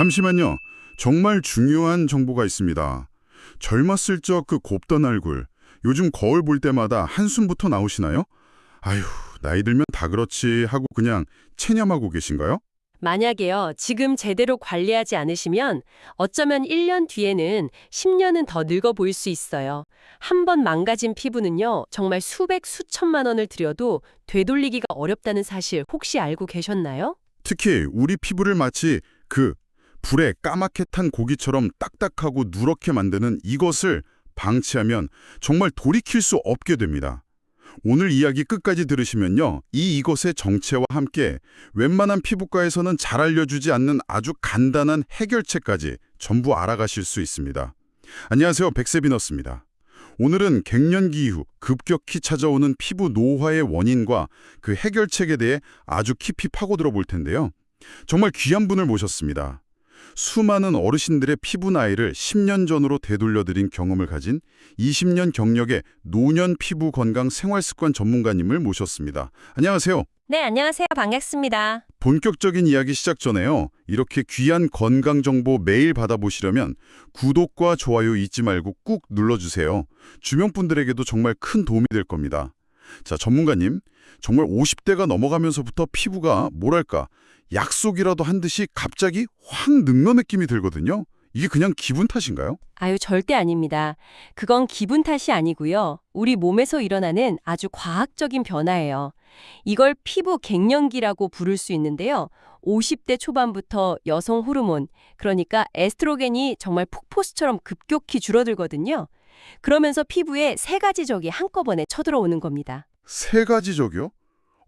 잠시만요. 정말 중요한 정보가 있습니다. 젊었을 적 그 곱던 얼굴, 요즘 거울 볼 때마다 한숨부터 나오시나요? 아휴, 나이 들면 다 그렇지 하고 그냥 체념하고 계신가요? 만약에요, 지금 제대로 관리하지 않으시면 어쩌면 1년 뒤에는 10년은 더 늙어 보일 수 있어요. 한 번 망가진 피부는요, 정말 수백, 수천만 원을 들여도 되돌리기가 어렵다는 사실 혹시 알고 계셨나요? 특히 우리 피부를 마치 그 불에 까맣게 탄 고기처럼 딱딱하고 누렇게 만드는 이것을 방치하면 정말 돌이킬 수 없게 됩니다. 오늘 이야기 끝까지 들으시면요. 이 이것의 정체와 함께 웬만한 피부과에서는 잘 알려주지 않는 아주 간단한 해결책까지 전부 알아가실 수 있습니다. 안녕하세요. 백세비너스입니다. 오늘은 갱년기 이후 급격히 찾아오는 피부 노화의 원인과 그 해결책에 대해 아주 깊이 파고들어 볼 텐데요. 정말 귀한 분을 모셨습니다. 수많은 어르신들의 피부 나이를 10년 전으로 되돌려드린 경험을 가진 20년 경력의 노년 피부 건강 생활 습관 전문가님을 모셨습니다. 안녕하세요. 네, 안녕하세요. 반갑습니다. 본격적인 이야기 시작 전에요. 이렇게 귀한 건강 정보 매일 받아보시려면 구독과 좋아요 잊지 말고 꾹 눌러주세요. 주변 분들에게도 정말 큰 도움이 될 겁니다. 자, 전문가님. 정말 50대가 넘어가면서부터 피부가 뭐랄까 약속이라도 한 듯이 갑자기 확 늙는 느낌이 들거든요. 이게 그냥 기분 탓인가요? 아유, 절대 아닙니다. 그건 기분 탓이 아니고요. 우리 몸에서 일어나는 아주 과학적인 변화예요. 이걸 피부 갱년기라고 부를 수 있는데요. 50대 초반부터 여성 호르몬, 그러니까 에스트로겐이 정말 폭포수처럼 급격히 줄어들거든요. 그러면서 피부에 세 가지 적이 한꺼번에 쳐들어오는 겁니다. 세 가지 적이요?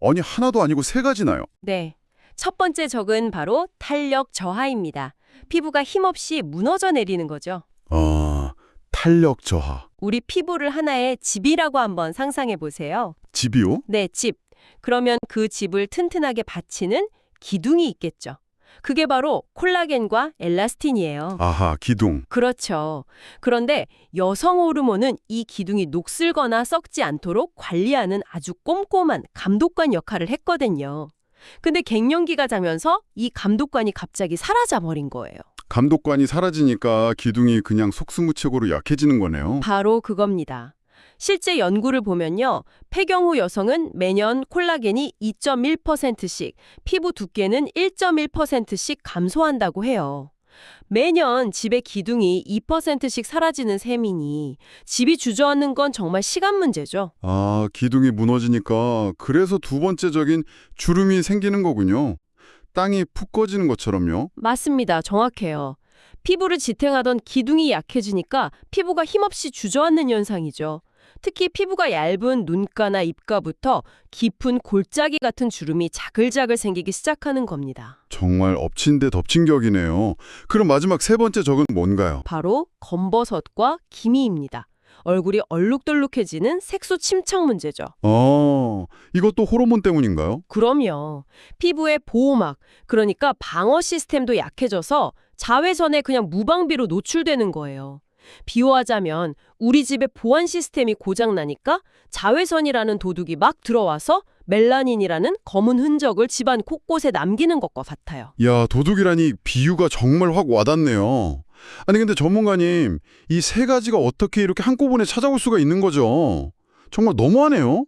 아니 하나도 아니고 세 가지나요? 네. 첫 번째 적은 바로 탄력 저하입니다. 피부가 힘없이 무너져 내리는 거죠. 아, 탄력 저하. 우리 피부를 하나의 집이라고 한번 상상해 보세요. 집이요? 네, 집. 그러면 그 집을 튼튼하게 받치는 기둥이 있겠죠. 그게 바로 콜라겐과 엘라스틴이에요. 아하, 기둥. 그렇죠. 그런데 여성 호르몬은 이 기둥이 녹슬거나 썩지 않도록 관리하는 아주 꼼꼼한 감독관 역할을 했거든요. 근데 갱년기가 자면서 이 감독관이 갑자기 사라져 버린 거예요. 감독관이 사라지니까 기둥이 그냥 속수무책으로 약해지는 거네요. 바로 그겁니다. 실제 연구를 보면요. 폐경 후 여성은 매년 콜라겐이 2.1%씩, 피부 두께는 1.1%씩 감소한다고 해요. 매년 집의 기둥이 2%씩 사라지는 셈이니 집이 주저앉는 건 정말 시간 문제죠. 아, 기둥이 무너지니까 그래서 두 번째적인 주름이 생기는 거군요. 땅이 푹 꺼지는 것처럼요. 맞습니다. 정확해요. 피부를 지탱하던 기둥이 약해지니까 피부가 힘없이 주저앉는 현상이죠. 특히 피부가 얇은 눈가나 입가부터 깊은 골짜기 같은 주름이 자글자글 생기기 시작하는 겁니다. 정말 엎친 데 덮친 격이네요. 그럼 마지막 세 번째 적은 뭔가요? 바로 검버섯과 기미입니다. 얼굴이 얼룩덜룩해지는 색소 침착 문제죠. 어, 이것도 호르몬 때문인가요? 그럼요. 피부의 보호막, 그러니까 방어 시스템도 약해져서 자외선에 그냥 무방비로 노출되는 거예요. 비유하자면 우리 집의 보안 시스템이 고장나니까 자외선이라는 도둑이 막 들어와서 멜라닌이라는 검은 흔적을 집안 곳곳에 남기는 것과 같아요. 야, 도둑이라니 비유가 정말 확 와닿네요. 아니 근데 전문가님, 이 세 가지가 어떻게 이렇게 한꺼번에 찾아올 수가 있는 거죠? 정말 너무하네요.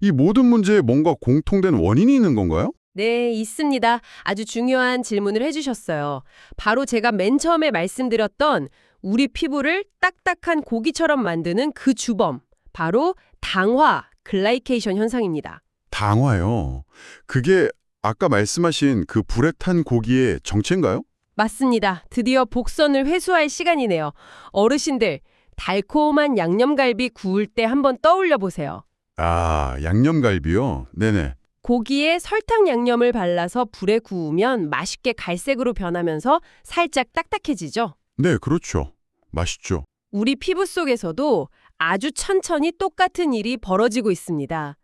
이 모든 문제에 뭔가 공통된 원인이 있는 건가요? 네, 있습니다. 아주 중요한 질문을 해주셨어요. 바로 제가 맨 처음에 말씀드렸던 우리 피부를 딱딱한 고기처럼 만드는 그 주범. 바로 당화, 글라이케이션 현상입니다. 당화요. 그게 아까 말씀하신 그 불에 탄 고기의 정체인가요? 맞습니다. 드디어 복선을 회수할 시간이네요. 어르신들, 달콤한 양념갈비 구울 때 한번 떠올려 보세요. 아, 양념갈비요? 네네. 고기에 설탕 양념을 발라서 불에 구우면 맛있게 갈색으로 변하면서 살짝 딱딱해지죠. 네, 그렇죠. 맛있죠. 우리 피부 속에서도 아주 천천히 똑같은 일이 벌어지고 있습니다.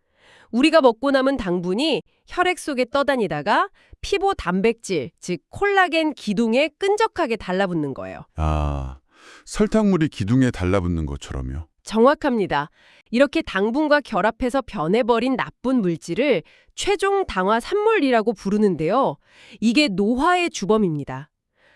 우리가 먹고 남은 당분이 혈액 속에 떠다니다가 피부 단백질, 즉 콜라겐 기둥에 끈적하게 달라붙는 거예요. 아, 설탕물이 기둥에 달라붙는 것처럼요. 정확합니다. 이렇게 당분과 결합해서 변해버린 나쁜 물질을 최종 당화 산물이라고 부르는데요. 이게 노화의 주범입니다.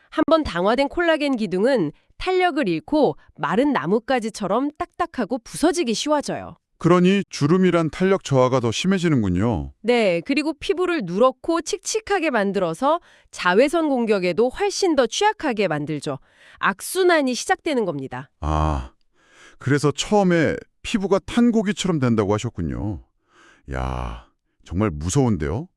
한번 당화된 콜라겐 기둥은 탄력을 잃고 마른 나뭇가지처럼 딱딱하고 부서지기 쉬워져요. 그러니 주름이란 탄력 저하가 더 심해지는군요. 네, 그리고 피부를 누렇고 칙칙하게 만들어서 자외선 공격에도 훨씬 더 취약하게 만들죠. 악순환이 시작되는 겁니다. 아, 그래서 처음에 피부가 탄 고기처럼 된다고 하셨군요. 야, 정말 무서운데요?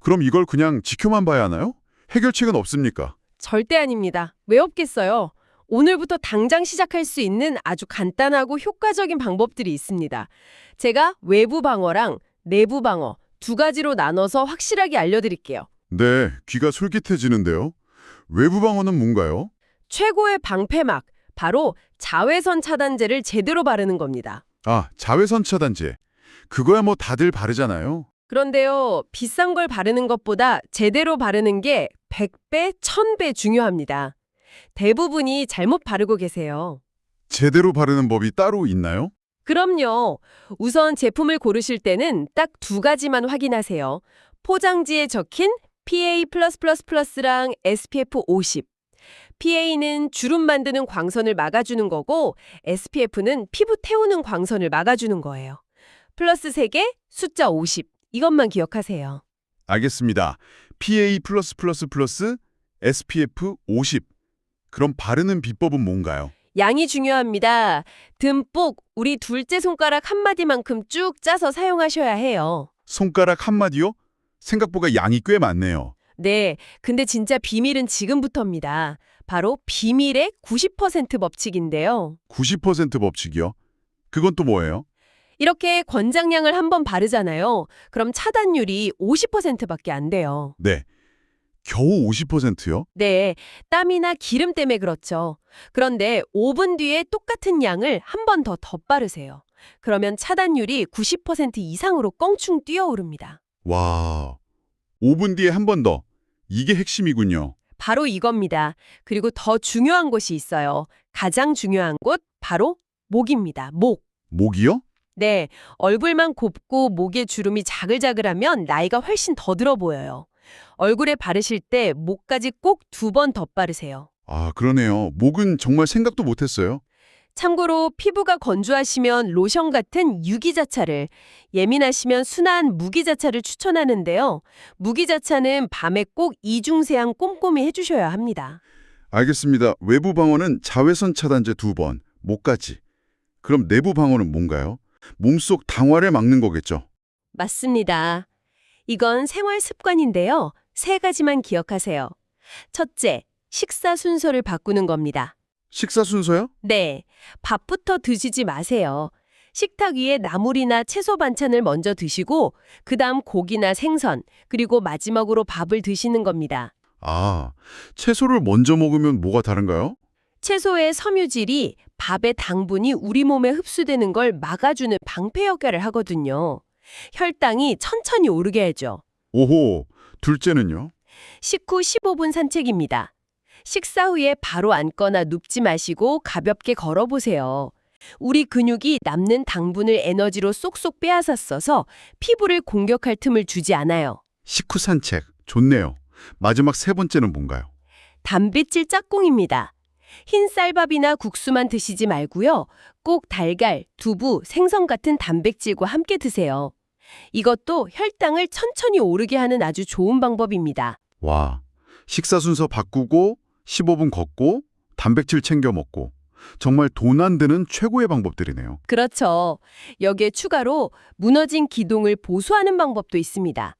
그럼 이걸 그냥 지켜만 봐야 하나요? 해결책은 없습니까? 절대 아닙니다. 왜 없겠어요? 오늘부터 당장 시작할 수 있는 아주 간단하고 효과적인 방법들이 있습니다. 제가 외부 방어랑 내부 방어 두 가지로 나눠서 확실하게 알려드릴게요. 네, 귀가 솔깃해지는데요. 외부 방어는 뭔가요? 최고의 방패막, 바로 자외선 차단제를 제대로 바르는 겁니다. 아, 자외선 차단제. 그거야 뭐 다들 바르잖아요. 그런데요, 비싼 걸 바르는 것보다 제대로 바르는 게 100배, 1000배 중요합니다. 대부분이 잘못 바르고 계세요. 제대로 바르는 법이 따로 있나요? 그럼요. 우선 제품을 고르실 때는 딱 두 가지만 확인하세요. 포장지에 적힌 PA+++랑 SPF 50. PA는 주름 만드는 광선을 막아주는 거고 SPF는 피부 태우는 광선을 막아주는 거예요. 플러스 3개, 숫자 50. 이것만 기억하세요. 알겠습니다. PA+++, SPF 50. 그럼 바르는 비법은 뭔가요? 양이 중요합니다. 듬뿍 우리 둘째 손가락 한 마디만큼 쭉 짜서 사용하셔야 해요. 손가락 한 마디요? 생각보다 양이 꽤 많네요. 네, 근데 진짜 비밀은 지금부터입니다. 바로 비밀의 90% 법칙인데요. 90% 법칙이요? 그건 또 뭐예요? 이렇게 권장량을 한번 바르잖아요. 그럼 차단율이 50%밖에 안 돼요. 네. 겨우 50%요? 네, 땀이나 기름 때문에 그렇죠. 그런데 5분 뒤에 똑같은 양을 한 번 더 덧바르세요. 그러면 차단율이 90% 이상으로 껑충 뛰어오릅니다. 와. 5분 뒤에 한 번 더. 이게 핵심이군요. 바로 이겁니다. 그리고 더 중요한 곳이 있어요. 가장 중요한 곳, 바로 목입니다. 목. 목이요? 네, 얼굴만 곱고 목에 주름이 자글자글하면 나이가 훨씬 더 들어 보여요. 얼굴에 바르실 때 목까지 꼭 두 번 덧바르세요. 아, 그러네요. 목은 정말 생각도 못했어요. 참고로 피부가 건조하시면 로션 같은 유기자차를, 예민하시면 순한 무기자차를 추천하는데요. 무기자차는 밤에 꼭 이중세안 꼼꼼히 해주셔야 합니다. 알겠습니다. 외부 방어는 자외선 차단제 두 번, 목까지. 그럼 내부 방어는 뭔가요? 몸속 당화를 막는 거겠죠? 맞습니다. 이건 생활 습관인데요. 세 가지만 기억하세요. 첫째, 식사 순서를 바꾸는 겁니다. 식사 순서요? 네, 밥부터 드시지 마세요. 식탁 위에 나물이나 채소 반찬을 먼저 드시고 그다음 고기나 생선, 그리고 마지막으로 밥을 드시는 겁니다. 아, 채소를 먼저 먹으면 뭐가 다른가요? 채소의 섬유질이 밥의 당분이 우리 몸에 흡수되는 걸 막아주는 방패 역할을 하거든요. 혈당이 천천히 오르게 해줘. 오호, 둘째는요? 식후 15분 산책입니다. 식사 후에 바로 앉거나 눕지 마시고 가볍게 걸어보세요. 우리 근육이 남는 당분을 에너지로 쏙쏙 빼앗아 써서 피부를 공격할 틈을 주지 않아요. 식후 산책. 좋네요. 마지막 세 번째는 뭔가요? 단백질 짝꿍입니다. 흰 쌀밥이나 국수만 드시지 말고요. 꼭 달걀, 두부, 생선 같은 단백질과 함께 드세요. 이것도 혈당을 천천히 오르게 하는 아주 좋은 방법입니다. 와, 식사 순서 바꾸고 15분 걷고 단백질 챙겨 먹고 정말 돈 안 드는 최고의 방법들이네요. 그렇죠. 여기에 추가로 무너진 기둥을 보수하는 방법도 있습니다.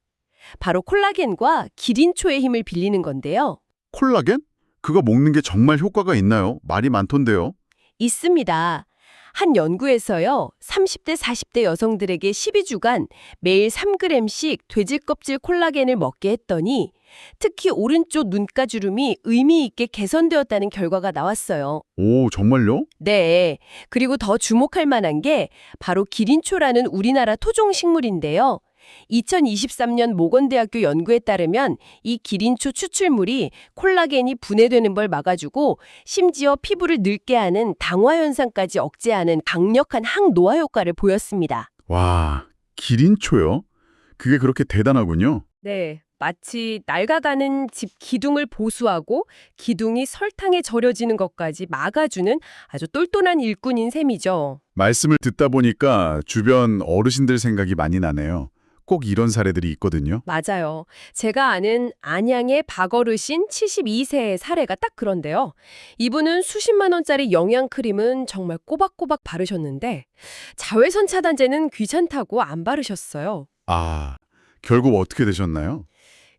바로 콜라겐과 기린초의 힘을 빌리는 건데요. 콜라겐? 그거 먹는 게 정말 효과가 있나요? 말이 많던데요. 있습니다. 한 연구에서요, 30대, 40대 여성들에게 12주간 매일 3g씩 돼지 껍질 콜라겐을 먹게 했더니 특히 오른쪽 눈가주름이 의미 있게 개선되었다는 결과가 나왔어요. 오, 정말요? 네. 그리고 더 주목할 만한 게 바로 기린초라는 우리나라 토종 식물인데요. 2023년 모건대학교 연구에 따르면 이 기린초 추출물이 콜라겐이 분해되는 걸 막아주고 심지어 피부를 늙게 하는 당화 현상까지 억제하는 강력한 항노화 효과를 보였습니다. 와, 기린초요? 그게 그렇게 대단하군요. 네, 마치 낡아가는 집 기둥을 보수하고 기둥이 설탕에 절여지는 것까지 막아주는 아주 똘똘한 일꾼인 셈이죠. 말씀을 듣다 보니까 주변 어르신들 생각이 많이 나네요. 꼭 이런 사례들이 있거든요. 맞아요. 제가 아는 안양의 박어르신 72세의 사례가 딱 그런데요. 이분은 수십만 원짜리 영양크림은 정말 꼬박꼬박 바르셨는데 자외선 차단제는 귀찮다고 안 바르셨어요. 아, 결국 어떻게 되셨나요?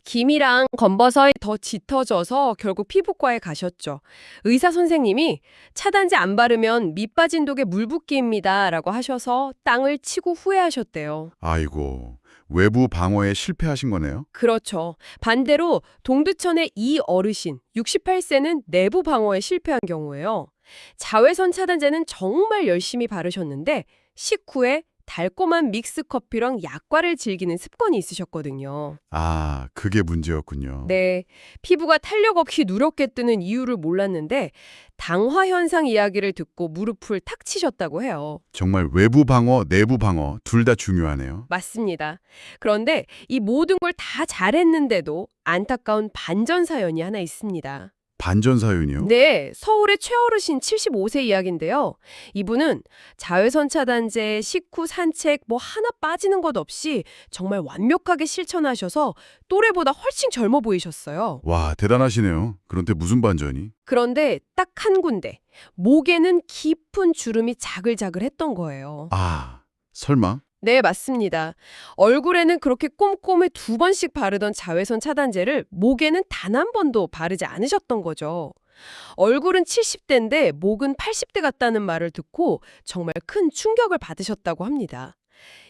김이랑 검버섯이 더 짙어져서 결국 피부과에 가셨죠. 의사 선생님이 차단제 안 바르면 밑 빠진 독에 물 붓기입니다. 라고 하셔서 땅을 치고 후회하셨대요. 아이고, 외부 방어에 실패하신 거네요. 그렇죠. 반대로 동두천의 이 어르신 68세는 내부 방어에 실패한 경우예요. 자외선 차단제는 정말 열심히 바르셨는데 식후에 달콤한 믹스 커피랑 약과를 즐기는 습관이 있으셨거든요. 아, 그게 문제였군요. 네, 피부가 탄력 없이 누렇게 뜨는 이유를 몰랐는데 당화 현상 이야기를 듣고 무릎을 탁 치셨다고 해요. 정말 외부 방어, 내부 방어 둘 다 중요하네요. 맞습니다. 그런데 이 모든 걸 다 잘했는데도 안타까운 반전 사연이 하나 있습니다. 반전 사연이요? 네, 서울의 최어르신 75세 이야기인데요. 이분은 자외선 차단제, 식후 산책 뭐 하나 빠지는 것 없이 정말 완벽하게 실천하셔서 또래보다 훨씬 젊어 보이셨어요. 와, 대단하시네요. 그런데 무슨 반전이? 그런데 딱 한 군데, 목에는 깊은 주름이 자글자글했던 거예요. 아, 설마? 네, 맞습니다. 얼굴에는 그렇게 꼼꼼히 두 번씩 바르던 자외선 차단제를 목에는 단 한 번도 바르지 않으셨던 거죠. 얼굴은 70대인데 목은 80대 같다는 말을 듣고 정말 큰 충격을 받으셨다고 합니다.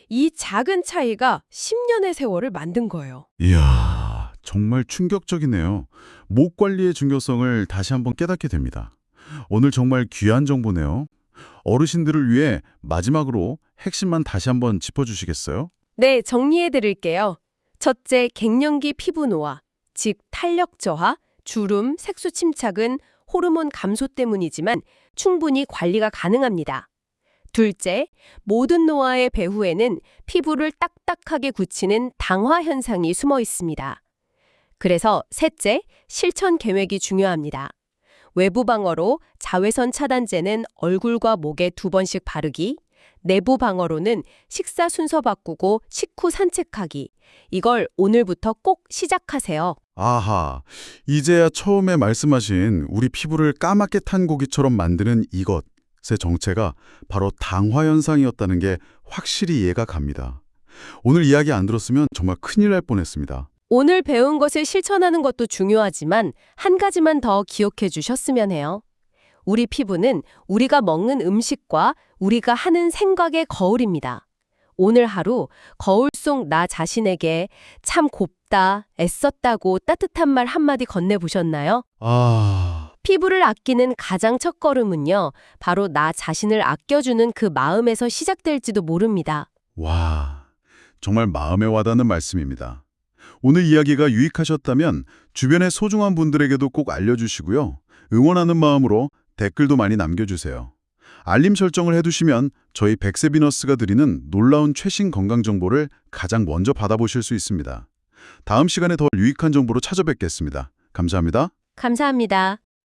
이 작은 차이가 10년의 세월을 만든 거예요. 이야, 정말 충격적이네요. 목 관리의 중요성을 다시 한번 깨닫게 됩니다. 오늘 정말 귀한 정보네요. 어르신들을 위해 마지막으로 핵심만 다시 한번 짚어주시겠어요? 네, 정리해 드릴게요. 첫째, 갱년기 피부 노화, 즉 탄력 저하, 주름, 색소 침착은 호르몬 감소 때문이지만 충분히 관리가 가능합니다. 둘째, 모든 노화의 배후에는 피부를 딱딱하게 굳히는 당화 현상이 숨어 있습니다. 그래서 셋째, 실천 계획이 중요합니다. 외부 방어로 자외선 차단제는 얼굴과 목에 두 번씩 바르기, 내부 방어로는 식사 순서 바꾸고 식후 산책하기. 이걸 오늘부터 꼭 시작하세요. 아하, 이제야 처음에 말씀하신 우리 피부를 까맣게 탄 고기처럼 만드는 이것의 정체가 바로 당화 현상이었다는 게 확실히 이해가 갑니다. 오늘 이야기 안 들었으면 정말 큰일 날 뻔했습니다. 오늘 배운 것을 실천하는 것도 중요하지만 한 가지만 더 기억해 주셨으면 해요. 우리 피부는 우리가 먹는 음식과 우리가 하는 생각의 거울입니다. 오늘 하루 거울 속 나 자신에게 참 곱다, 애썼다고 따뜻한 말 한마디 건네보셨나요? 아, 피부를 아끼는 가장 첫 걸음은요, 바로 나 자신을 아껴주는 그 마음에서 시작될지도 모릅니다. 와, 정말 마음에 와닿는 말씀입니다. 오늘 이야기가 유익하셨다면 주변의 소중한 분들에게도 꼭 알려주시고요. 응원하는 마음으로 댓글도 많이 남겨주세요. 알림 설정을 해두시면 저희 백세비너스가 드리는 놀라운 최신 건강 정보를 가장 먼저 받아보실 수 있습니다. 다음 시간에 더 유익한 정보로 찾아뵙겠습니다. 감사합니다. 감사합니다.